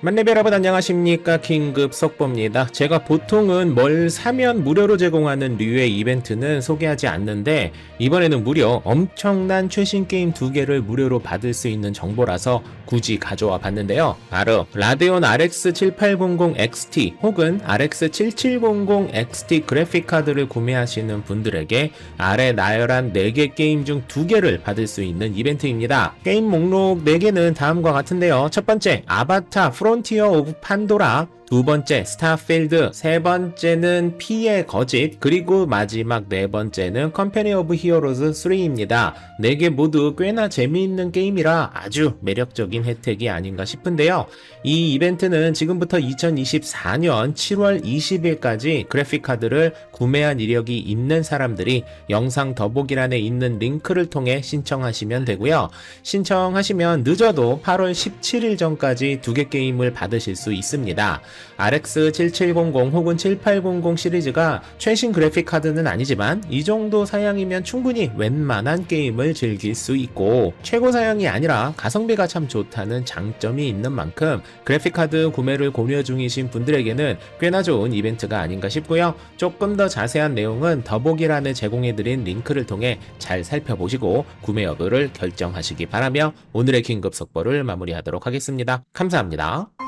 만렙 여러분 안녕하십니까 킹급 속보입니다. 제가 보통은 뭘 사면 무료로 제공하는 류의 이벤트는 소개하지 않는데 이번에는 무려 엄청난 최신 게임 두 개를 무료로 받을 수 있는 정보라서 굳이 가져와 봤는데요. 바로 라데온 RX 7800 XT 혹은 RX 7700 XT 그래픽 카드를 구매하시는 분들에게 아래 나열한 4개 게임 중 2개를 받을 수 있는 이벤트입니다. 게임 목록 4개는 다음과 같은데요. 첫 번째 아바타 프론티어 오브 판도라 두 번째 스타필드, 세 번째는 피의 거짓, 그리고 마지막 네 번째는 컴퍼니 오브 히어로즈 3입니다. 네 개 모두 꽤나 재미있는 게임이라 아주 매력적인 혜택이 아닌가 싶은데요. 이 이벤트는 지금부터 2024년 7월 20일까지 그래픽 카드를 구매한 이력이 있는 사람들이 영상 더보기란에 있는 링크를 통해 신청하시면 되고요. 신청하시면 늦어도 8월 17일 전까지 두 개 게임을 받으실 수 있습니다. RX 7700 혹은 7800 시리즈가 최신 그래픽 카드는 아니지만 이 정도 사양이면 충분히 웬만한 게임을 즐길 수 있고 최고 사양이 아니라 가성비가 참 좋다는 장점이 있는 만큼 그래픽 카드 구매를 고려 중이신 분들에게는 꽤나 좋은 이벤트가 아닌가 싶고요. 조금 더 자세한 내용은 더보기란에 제공해드린 링크를 통해 잘 살펴보시고 구매 여부를 결정하시기 바라며 오늘의 긴급 속보를 마무리하도록 하겠습니다. 감사합니다.